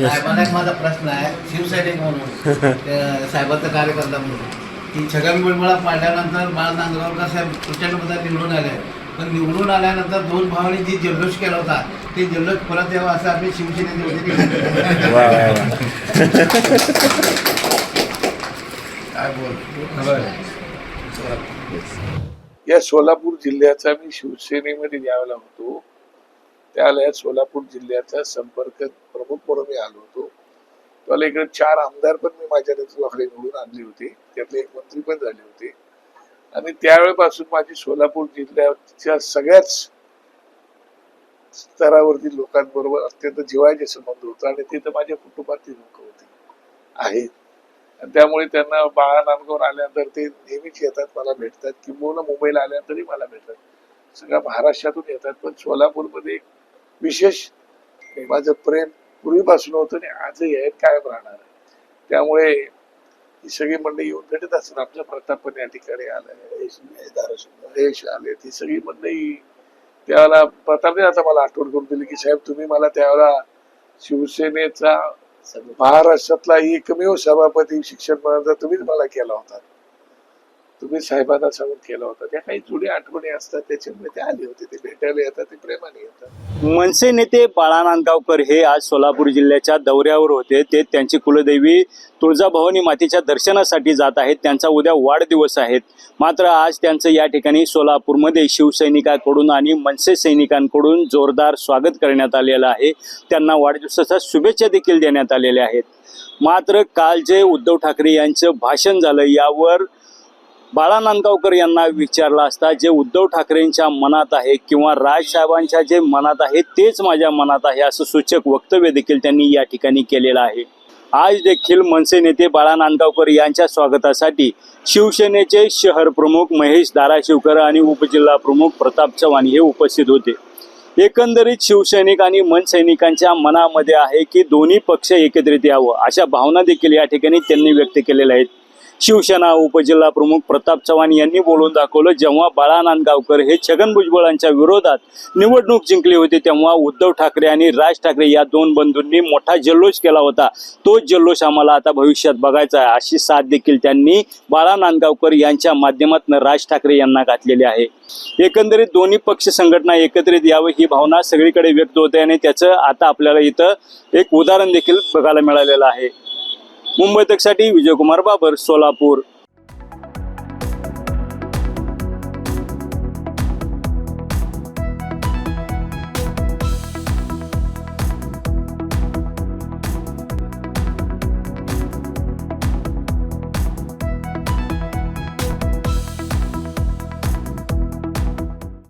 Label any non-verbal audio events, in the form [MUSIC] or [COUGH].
साहेबांना एक माझा प्रश्न आहे. शिवसैनिक म्हणून. [LAUGHS] ते साहेबांचा कार्यकर्ता म्हणून. की छगन भुजबळ पाडल्यानंतर बाळ नांदगावकर साहेब प्रचंड निवडून आले. पण निवडून आल्यानंतर दोन भावांनी जी जल्लोष केला होता ते जल्लोष परत यावं असं आपली शिवसेनेचे [LAUGHS] काय बोल? या सोलापूर जिल्ह्याचा मी शिवसेनेमध्ये ज्यावेळेला होतो. त्यावेळेला या सोलापूर जिल्ह्याचा संपर्क प्रमुख म्हणून मी आलो होतो. त्यावेळेला इकडे चार आमदार पण मी माझ्या नेतृत्वाखाली निवडून आणले होते. त्यातले एक मंत्री पण झाले होते. आणि त्यावेळेपासून माझी सोलापूर जिल्ह्याच्या सगळ्याच स्तरावरती लोकांबरोबर अत्यंत जिव्हाळ्याचे संबंध होता. आणि तिथं माझ्या कुटुंबातील लोक होती. आहेत. त्यामुळे त्यांना बाळा नांदगावर आल्यानंतर ते नेहमीच येतात मला भेटतात किंबहुना मुंबईला आल्यानंतरही मला भेटतात. सगळ्या महाराष्ट्रातून येतात. पण सोलापूरमध्ये एक विशेष माझं प्रेम पूर्वीपासून होतं आणि आजही आहे कायम राहणार आहे. त्यामुळे ही सगळी मंडळी येऊन भेटत असतात. आपल्या प्रताप पण या ठिकाणी आलाय यश आले ती सगळी मंडळी त्यावेळेला प्रतापने आता मला आठवण करून दिली की साहेब तुम्ही मला त्यावेळेला शिवसेनेचा महाराष्ट्रातला एकमेव सभापती शिक्षण तुम्हीच मला केला होता. तुम्ही साहेबांना सांगून केला होता. त्या काही जुड्या आठवणी असतात त्याच्यामुळे ते आले होते ते भेटायला येतात ते प्रेमाने येतात. मनसे नेते बाळा नांदगावकर हे आज सोलापूर जिल्ह्याच्या दौऱ्यावर होते. ते त्यांची कुलदेवी तुळजाभवानी मातेच्या दर्शनासाठी जात आहेत. त्यांचा उद्या वाढदिवस आहेत मात्र आज त्यांचं या ठिकाणी सोलापूरमध्ये शिवसैनिकांकडून आणि मनसे सैनिकांकडून जोरदार स्वागत करण्यात आलेलं आहे. त्यांना वाढदिवसाच्या शुभेच्छा देखील देण्यात आलेल्या आहेत. मात्र काल जे उद्धव ठाकरे यांचं भाषण झालं यावर बाळा नांदगावकर यांना विचारला असता जे उद्धव ठाकरेंच्या मनात आहे किंवा राजसाहेबांच्या जे मनात आहे तेच माझ्या मनात आहे असं सूचक वक्तव्य देखील त्यांनी या ठिकाणी केलेलं आहे. आज देखील मनसे नेते बाळा नांदगावकर यांच्या स्वागतासाठी शिवसेनेचे शहर प्रमुख महेश धाराशिवकर आणि उपजिल्हा प्रमुख प्रताप चव्हाण हे उपस्थित होते. एकंदरीत शिवसैनिक आणि मनसैनिकांच्या मनामध्ये आहे की दोन्ही पक्ष एकत्रित यावं अशा भावना देखील या ठिकाणी त्यांनी व्यक्त केलेल्या आहेत. शिवसेना उपजिल्हा प्रमुख प्रताप चव्हाण यांनी बोलून दाखवलं जेव्हा बाळा नांदगावकर हे छगन भुजबळांच्या विरोधात निवडणूक जिंकली होती तेव्हा उद्धव ठाकरे आणि राज ठाकरे या दोन बंधूंनी मोठा जल्लोष केला होता. तोच जल्लोष आम्हाला आता भविष्यात बघायचा आहे अशी साथ देखील त्यांनी बाळा नांदगावकर यांच्या माध्यमातून राज ठाकरे यांना घातलेली आहे. एकंदरीत दोन्ही पक्ष संघटना एकत्रित यावं ही भावना सगळीकडे व्यक्त होते आणि त्याचं आता आपल्याला इथं एक उदाहरण देखील बघायला मिळालेलं आहे. मुंबई तकसाठी विजयकुमार बाबर सोलापूर.